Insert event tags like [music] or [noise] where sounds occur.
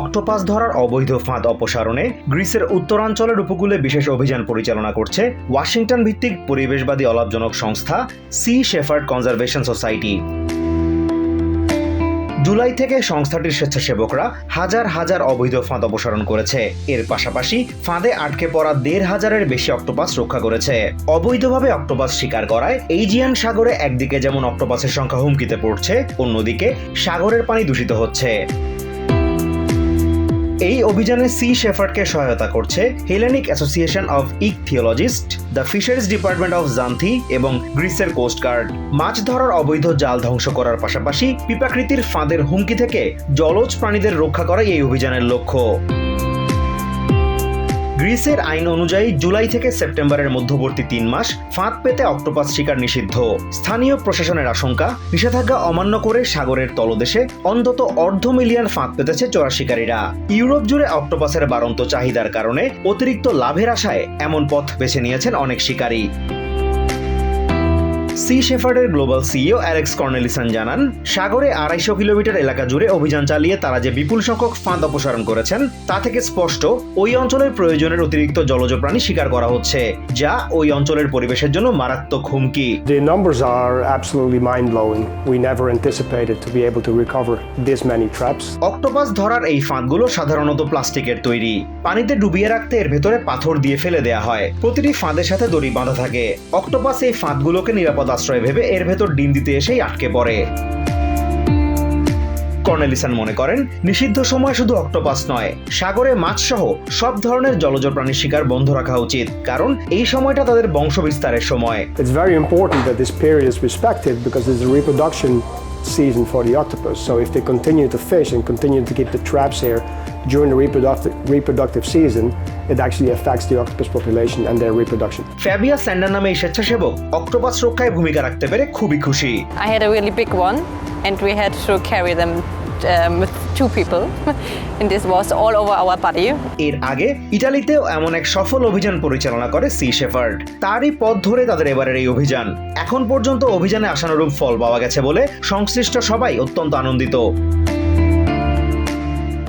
Octopus ধরার অবৈধ ফাঁদ অপসারণে গ্রিসের উত্তরাঞ্চলের উপকূলে বিশেষ অভিযান পরিচালনা করছে ওয়াশিংটন ভিত্তিক পরিবেশবাদী অলাভজনক সংস্থা সি শেফার্ড কনজারভেশন সোসাইটি। জুলাই থেকে সংস্থাটির স্বেচ্ছাসেবকরা হাজার হাজার অবৈধ ফাঁদ অপসারণ করেছে। এর পাশাপাশি ফাঁদে আটকে পড়া দেড় হাজারের বেশি অক্টোপাস রক্ষা করেছে। অবৈধভাবে অক্টোপাস শিকার করায় এইজিয়ান সাগরে একদিকে যেমন অক্টোপাসের সংখ্যা হুমকিতে পড়ছে, অন্যদিকে সাগরের পানি দূষিত হচ্ছে। এই অভিযানে সি শেফার্ডকে সহায়তা করছে Hellenic Association of Ichthyologist the Fisheries Department of Xanthi এবং গ্রিসের কোস্টগার্ড মাছ ধরার অবৈধ জাল ধ্বংস করার পাশাপাশি পিপাকৃতির ফাঁদের হুমকি থেকে জলজ প্রাণীদের রক্ষা করাই এই অভিযানের লক্ষ্য। গ্রিসের আইন অনুযায়ী জুলাই থেকে সেপ্টেম্বরের মধ্যবর্তী তিন মাস ফাঁদ পেতে অক্টোপাস শিকার নিষিদ্ধ। স্থানীয় প্রশাসনের আশঙ্কা, নিষেধাজ্ঞা অমান্য করে সাগরের তলদেশে অন্তত অর্ধ মিলিয়ন ফাঁদ পেতেছে চোরা শিকারীরা। ইউরোপ জুড়ে অক্টোপাসের বাড়ন্ত চাহিদার কারণে অতিরিক্ত লাভের আশায় এমন পথ বেছে নিয়েছেন অনেক শিকারী। সি শেফার্ডের গ্লোবাল সিইও অ্যালেক্স কর্নেলিসন জানান সাগরে আড়াইশো কিলোমিটার এলাকা জুড়ে অভিযান চালিয়ে তারা যে বিপুল সংখ্যক ফাঁদ অপসারণ করেছেন তা থেকে স্পষ্ট ওই অঞ্চলের প্রয়োজনের অতিরিক্ত জলজ প্রাণী শিকার করা হচ্ছে যা ওই অঞ্চলের পরিবেশের জন্য মারাত্মক হুমকি The numbers are absolutely mind blowing. We never anticipated to be able to recover this many traps. Octopus ধরার এই ফাঁদগুলো সাধারণত প্লাস্টিকের তৈরি পানিতে ডুবিয়ে রাখতে এর ভেতরে পাথর দিয়ে ফেলে দেয়া হয় প্রতিটি ফাঁদের সাথে দড়ি বাঁধা থাকে অক্টোপাস এই ফাঁদগুলোকে নিরাপদ আশ্রয় ভেবে এর ভেতর ডিম দিতে এসেই আটকে পড়ে কর্নেলিসন মনে করেন নিষিদ্ধ সময় শুধু অক্টোপাস নয় সাগরে মাছ সহ সব ধরনের জলজ প্রাণীর শিকার বন্ধ রাখা উচিত কারণ এই সময়টা তাদের বংশ বিস্তারের সময় It's very important that this period is respected because it's a reproduction season for the octopus. So if they continue to fish and continue to keep the traps here during the reproductive, reproductive season, it actually affects the octopus population and their reproduction. ফ্যাবিয়া স্যান্ডার নামে এই স্বেচ্ছাসেবক octopus রক্ষায় ভূমিকা রাখতে পেরে খুবই খুশি I had a really big one, and we had to carry them um, with two people, [laughs] and this was all over our body. এর আগে ইটালিতেও এমন এক সফল অভিযান পরিচালনা করে সি শেফার্ড তারই পথ ধরে তাদের এবারের এই অভিযান এখন পর্যন্ত অভিযানে আশানুরূপ ফল পাওয়া গেছে বলে সংশ্লিষ্ট সবাই অত্যন্ত আনন্দিত